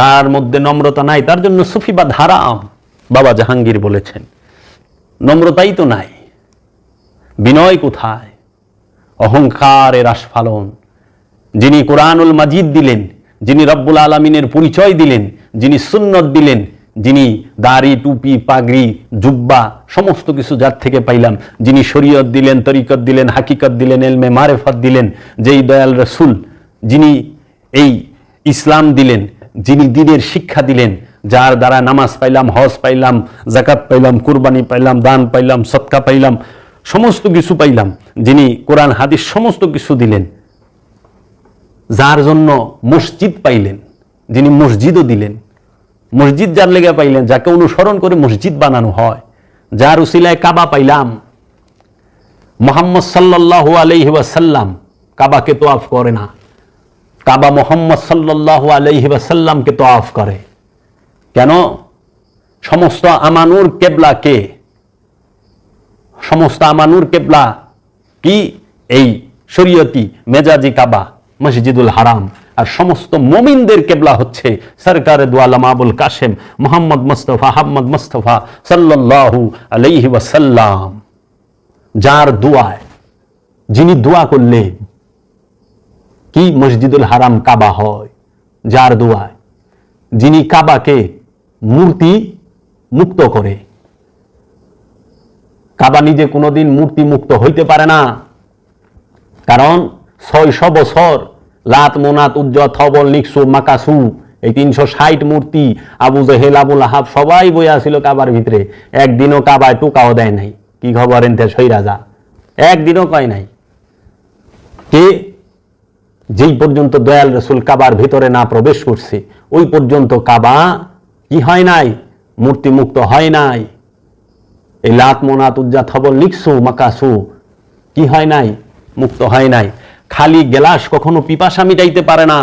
তার মধ্যে নম্রতা নাই, তার জন্য সুফিবাদ হারাম বাবা জাহাঙ্গীর বলেছেন। নম্রতাই তো নাই। বিনয় কোথায়? অহংকারের আস্ফালন। যিনি কোরআনুল মাজিদ দিলেন, যিনি রব্বুল আলমিনের পরিচয় দিলেন, যিনি সুন্নত দিলেন, যিনি দাড়ি, টুপি, পাগড়ি, জুব্বা, সমস্ত কিছু যার থেকে পাইলাম, যিনি শরীয়ত দিলেন, তরিকত দিলেন, হাকিকত দিলেন, এলমে মারেফত দিলেন, যেই দয়াল রসুল, যিনি এই ইসলাম দিলেন যিনি দিনের শিক্ষা দিলেন, যার দ্বারা নামাজ পাইলাম, হজ পাইলাম জাকাত পাইলাম, কুরবানি পাইলাম, দান পাইলাম সৎকা পাইলাম, সমস্ত কিছু পাইলাম, যিনি কোরআন, হাদিস সমস্ত কিছু দিলেন, যার জন্য মসজিদ পাইলেন, যিনি মসজিদও দিলেন, মসজিদ যার লেগে পাইলেন, যাকে অনুসরণ করে মসজিদ বানানো হয়, যার উসিলায় কাবা পাইলাম, মোহাম্মদ সাল্লাহ আলহি ওয়াসাল্লাম কাবাকে তোয়াফ করে না। কাবা মোহাম্মদ সাল্লাহ আলহি ওয়াসাল্লামকে তোয়াফ করে। কেন? সমস্ত আমানুর কেবলা কে? সমস্ত আমানুর কেবলা কি? এই শরীয়তি মেজাজি কাবা, মসজিদুল হারাম। আর সমস্ত মমিনদের কেবলা হচ্ছে সরকারে দোয়ালাম আবুল কাশেম মোহাম্মদ মুস্তফা, হাম্মদ মুস্তফা সাল্লাল্লাহু আলাইহি ওয়াসাল্লাম। যার দোয়ায়, যিনি দোয়া করলে কি মসজিদুল হারাম কাবা হয়? যার দোয়ায়। যিনি কাবাকে মূর্তি মুক্ত করে। কাবা নিজে কোনোদিন মূর্তি মুক্ত হইতে পারে না। কারণ ছয়শো বছর লাত মোনাত উজ্জ থবল নিকসু মাকাসু, এই তিনশো ষাট মূর্তি আবু জহেল আবুল আহাব সবাই বইয়া ছিল কাবার ভিতরে। একদিনও কাবায় টোকাও দেয় নাই। কি খবর এনতে সই রাজা একদিনও কয় নাই। কে যেই পর্যন্ত দয়াল রসুল কাবার ভিতরে না প্রবেশ করছে, ওই পর্যন্ত কাবা কি হয় নাই? মূর্তি মুক্ত হয় নাই। এই লাত মোনাত উজ্জা থবল নিকসু মাকাসু, কি হয় নাই? মুক্ত হয় নাই। খালি গেলাস কখনো পিপাসা মিটাইতে পারে না।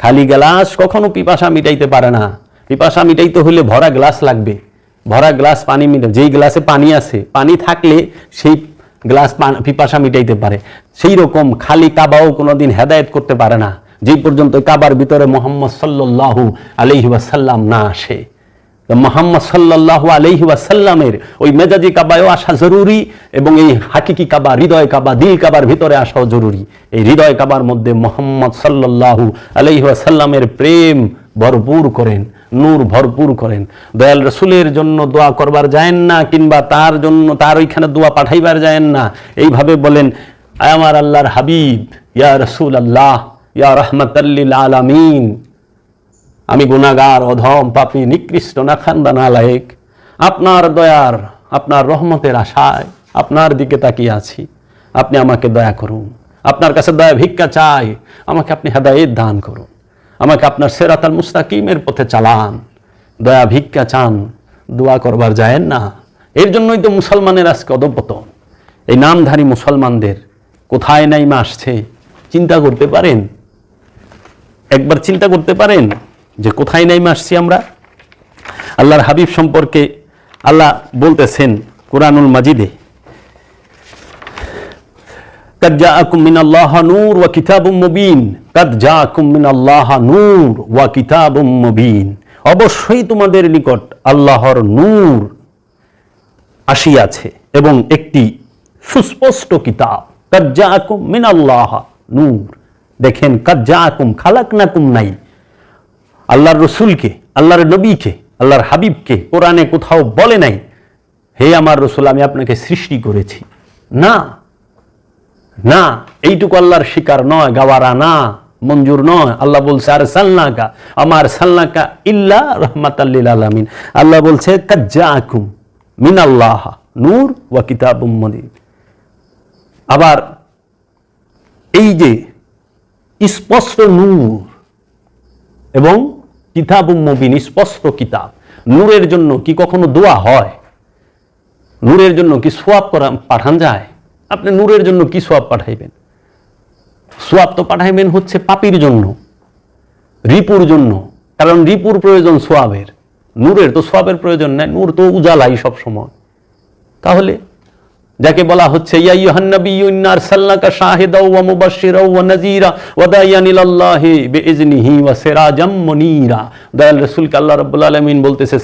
খালি গ্লাস কখনো পিপাসা মিটাইতে পারে না। পিপাসা মিটাইতে হলে ভরা গ্লাস লাগবে। ভরা গ্লাস পানি মিটা যেই গ্লাসে পানি আছে, পানি থাকলে সেই গ্লাস পিপাসা মিটাইতে পারে। সেই রকম খালি কাবাও কোনোদিন হেদায়েত করতে পারে না। যেই পর্যন্ত কাবার ভিতরে মোহাম্মদ সাল্লাল্লাহু আলাইহি ওয়াসাল্লাম না আসে। মোহাম্মদ সাল্লাহ আলহি ওয়াসাল্লামের ওই মেজাজি কাবায়ও আসা জরুরি এবং এই হাকিকি কাবা, হৃদয় কাবা, দিল কাবার ভিতরে আসাও জরুরি। এই হৃদয় কাবার মধ্যে মোহাম্মদ সাল্লাল্লাহু আলহি ওয়াসাল্লামের প্রেম ভরপুর করেন। নূর ভরপুর করেন। দয়াল রসুলের জন্য দোয়া করবার যায়েন না, কিংবা তার জন্য, তার ওইখানে দোয়া পাঠাইবার যায়েন না। এইভাবে বলেন আমার আল্লাহর হাবিব, ইয়া রসুল আল্লাহ ইয়া রহমতাল্লিল আলামিন। আমি গুনাগার অধম, পাপী, নিকৃষ্ট না খান্দা না লায়েক আপনার দয়ার, আপনার রহমতের আশায় আপনার দিকে তাকিয়ে আছি। আপনি আমাকে দয়া করুন। আপনার কাছে দয়া ভিক্ষা চাই। আমাকে আপনি হেদায়েত দান করুন। আমাকে আপনার সেরাতাল মুস্তাকিমের পথে চালান দয়া ভিক্ষা চান দোয়া করবার যায়েন না এর জন্যই তো মুসলমানের আজকে অধপতন এই নামধারী মুসলমানদের কোথায় নাইমা আসছে চিন্তা করতে পারেন একবার চিন্তা করতে পারেন যে কোথায় নাইমা আসছি আমরা আল্লাহর হাবিব সম্পর্কে আল্লাহ বলতেছেন কোরআনুল মাজিদে قد جاءكم من الله نور وكتاب مبين নূর ওয়া কিতাব মুবিন। অবশ্যই তোমাদের নিকট আল্লাহর নূর আসিয়াছে এবং একটি সুস্পষ্ট কিতাব, কাদ মিন আল্লাহ নূর। দেখেন, কাদ যা আকুম খালাক নাকুম নাই আল্লাহর রসুলকে, আল্লাহর নবীকে, আল্লাহর হাবিবকে কোরআনে কোথাও বলে নাই, হে আমার রসুল, আমি আপনাকে সৃষ্টি করেছি। না না, এইটুকু আল্লাহর শিকার নয়, গাওয়ারা না। মঞ্জুর নয়। আল্লাহ বলছে, আর সাল্লাকা, আমার সাল্লাকা ইল্লা রহমাতাল্লিল আলামিন। আল্লাহ বলছে কাজ্জাকুম মিন আল্লাহ নূর ওয়া মনির। আবার এই যে স্পষ্ট নূর এবং কিতাব মুবিন, স্পষ্ট কিতাব, নূরের জন্য কি কখনো দোয়া হয়? নূরের জন্য কি সোয়াব করা পাঠান যায়? আপনি নূরের জন্য কি সোয়াব পাঠাইবেন? সোয়াব তো পাঠাইবেন হচ্ছে পাপির জন্য, রিপুর জন্য। কারণ রিপুর প্রয়োজন সোয়াবের, নূরের তো সোয়াবের প্রয়োজন নাই, নূর তো উজালাই সব সময়। তাহলে যাকে বলা হচ্ছে, ইয়া শাহিদাও ওয়া ওয়া ওয়া দয়াল বলতেছে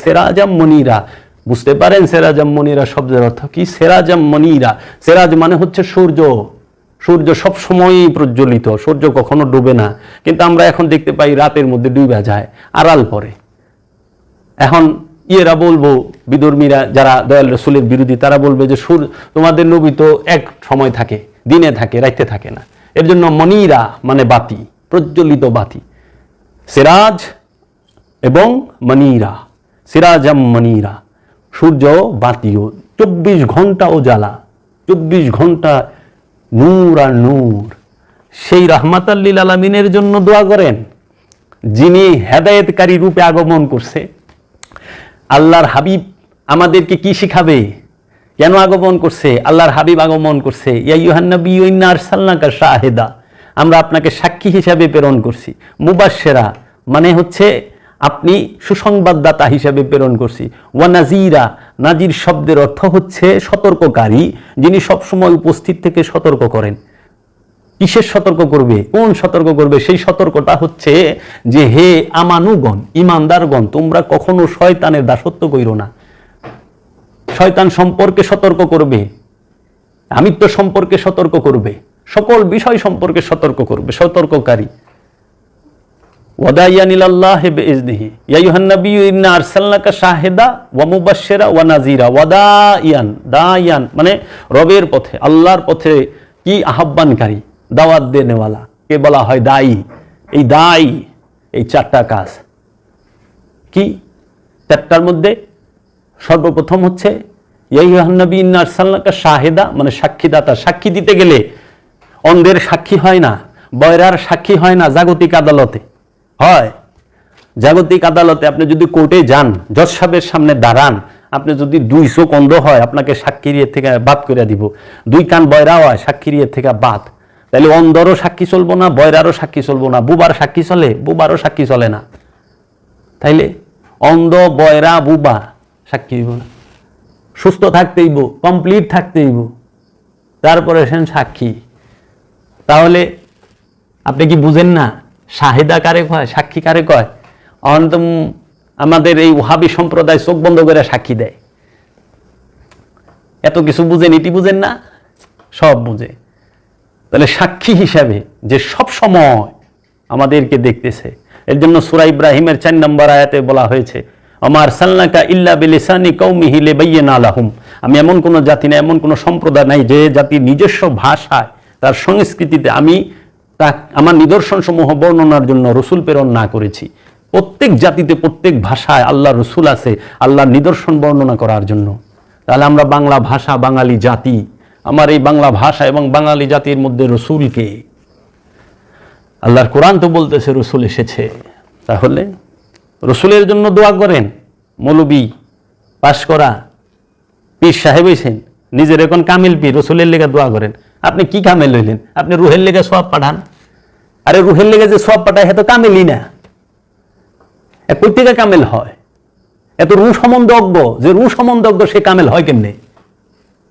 বুঝতে পারেন, সেরাজাম মনিরা শব্দের অর্থ কি? সেরাজাম মনিরা। সেরাজ মানে হচ্ছে সূর্য। সূর্য সব সময়ই প্রজ্বলিত, সূর্য কখনো ডুবে না। কিন্তু আমরা এখন দেখতে পাই রাতের মধ্যে ডুবে যায়, আড়াল পরে এখন ইয়েরা বলব বিধর্মীরা যারা দয়াল রসুলের বিরোধী, তারা বলবে যে, সুর, তোমাদের নবী তো এক সময় থাকে, দিনে থাকে, রাইতে থাকে না। এর জন্য মনিরা মানে বাতি, প্রজ্বলিত বাতি। সিরাজ এবং মনিরা, সিরাজাম মনিরা। সূর্য বাতিও চব্বিশ ঘণ্টা ও জ্বালা, চব্বিশ ঘণ্টা নূর আর নূর। সেই রহমাতাল্লিল আলমিনের জন্য দোয়া করেন, যিনি হেদায়েতকারী রূপে আগমন করছে। আল্লাহর হাবিব আমাদেরকে কি শিখাবে? কেন আগমন করছে? আল্লাহর হাবিব আগমন করছে। ইয়াইহান্নবীনারসাল্লাকা শাহেদা। আমরা আপনাকে সাক্ষী হিসাবে প্রেরণ করছি। মুবাসেরা মানে হচ্ছে আপনি সুসংবাদদাতা হিসাবে প্রেরণ করছি। ওয়া নাজিরা শব্দের অর্থ হচ্ছে সতর্ককারী, যিনি সবসময় উপস্থিত থেকে সতর্ক করেন। কিসের সতর্ক করবে? কোন সতর্ক করবে? সেই সতর্কটা হচ্ছে যে, হে আমানুগণ, ইমানদারগণ, তোমরা কখনো শয়তানের দাসত্ব কইরো না। শয়তান সম্পর্কে সতর্ক করবে। আমিত্ব সম্পর্কে সতর্ক করবে। সকল বিষয় সম্পর্কে সতর্ক করবে, সতর্ককারী। মানে রবের পথে, আল্লাহর পথে কি আহ্বানকারী? দাওয়াত দেনেওয়ালা কে বলা হয় দায়ী? এই দায়ী, এই চারটা কাজ। কি? চারটার মধ্যে সর্বপ্রথম হচ্ছে ইয়াইহান্নবী ইন্না আরসালনাকা শাহেদা মানে সাক্ষীদাতা। সাক্ষী দিতে গেলে অন্ধের সাক্ষী হয় না, বয়রার সাক্ষী হয় না জাগতিক আদালতে। হয়। জাগতিক আদালতে আপনি যদি কোর্টে যান, জজ সাহেবের সামনে দাঁড়ান, আপনি যদি দুই চোখ অন্ধ হয়, আপনাকে সাক্ষীর ইয়ে থেকে বাদ করে দিব। দুই কান বয়রা হয়, সাক্ষীর ইয়ে থেকে বাদ। তাহলে অন্ধরও সাক্ষী চলবো না, বয়রারও সাক্ষী চলবো না। বুবার সাক্ষী চলে, বুবারও সাক্ষী চলে না। তাইলে অন্ধ, বয়রা, বুবা সাক্ষী হইব না। সুস্থ থাকতেইব কমপ্লিট থাকতেইব তারপরে সেন সাক্ষী। তাহলে আপনি কি বুঝেন না শাহিদা কারে কয়, সাক্ষী কারে কয়? অন্তম আমাদের এই ওহাবি সম্প্রদায় চোখ বন্ধ করে সাক্ষী দেয়। এত কিছু বুঝেন এটি বুঝেন না? সব বুঝে। তাহলে সাক্ষী হিসাবে যে সব সময় আমাদেরকে দেখতেছে, এর জন্য সুরা ইব্রাহিমের চার নম্বর আয়াতে বলা হয়েছে আমার সাল্লাকা ইল্লা বিলিসানি কৌমিহি লেবাইয়েন আলাহুম আমি এমন কোনো জাতি না, এমন কোনো সম্প্রদায় নাই যে জাতির নিজস্ব ভাষায়, তার সংস্কৃতিতে আমি তা আমার নিদর্শন সমূহ বর্ণনার জন্য রসুল প্রেরণ না করেছি। প্রত্যেক জাতিতে, প্রত্যেক ভাষায় আল্লাহ রসুল আছে, আল্লাহর নিদর্শন বর্ণনা করার জন্য। তাহলে আমরা বাংলা ভাষা, বাঙালি জাতি, আমার এই বাংলা ভাষা এবং বাঙালি জাতির মধ্যে রসুলকে আল্লাহর কোরআন তো বলতেছে রসুল এসেছে। তাহলে রসুলের জন্য দোয়া করেন, মৌলবি, পাশ করা, পীর সাহেব হয়েছেন নিজের এখন কামিল পীর, রসুলের লেগে দোয়া করেন। আপনি কি কামেল হইলেন আপনি রুহের লেগে সব পাঠান। আরে রুহের লেগে যে সব পাঠায় হ্যাঁ তো কামেলই না। থেকে কামেল হয়? এত রু সম্বন্ধ অজ্ঞ যে রু সম্বন্ধ অজ্ঞ সে কামেল হয় কেমনে?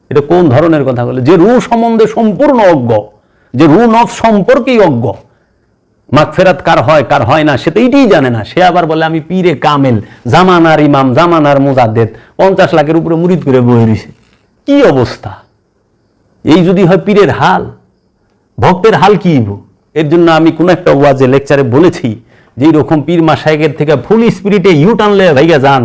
এটা কোন ধরনের কথা বলে? যে রু সম্বন্ধে সম্পূর্ণ অজ্ঞ, যে রু নফ সম্পর্কেই অজ্ঞ। মাগফেরাত কার হয় কার হয় না, সে তো এইটাই জানে না। সে আবার বলে, আমি পীরে কামেল, জামানার ইমাম, জামানার মুজাদ্দেদ। পঞ্চাশ লাখের উপরে মুরিদ করে বয়ে রয়েছে কি অবস্থা? এই যদি হয় পীরের হাল, ভক্তের হাল কি? এর জন্য আমি কোনো একটা ওয়াজে, লেকচারে বলেছি যে, এইরকম পীর মাসায়কের থেকে ফুল স্পিরিটে ইউ টানলে ভাইয়া যান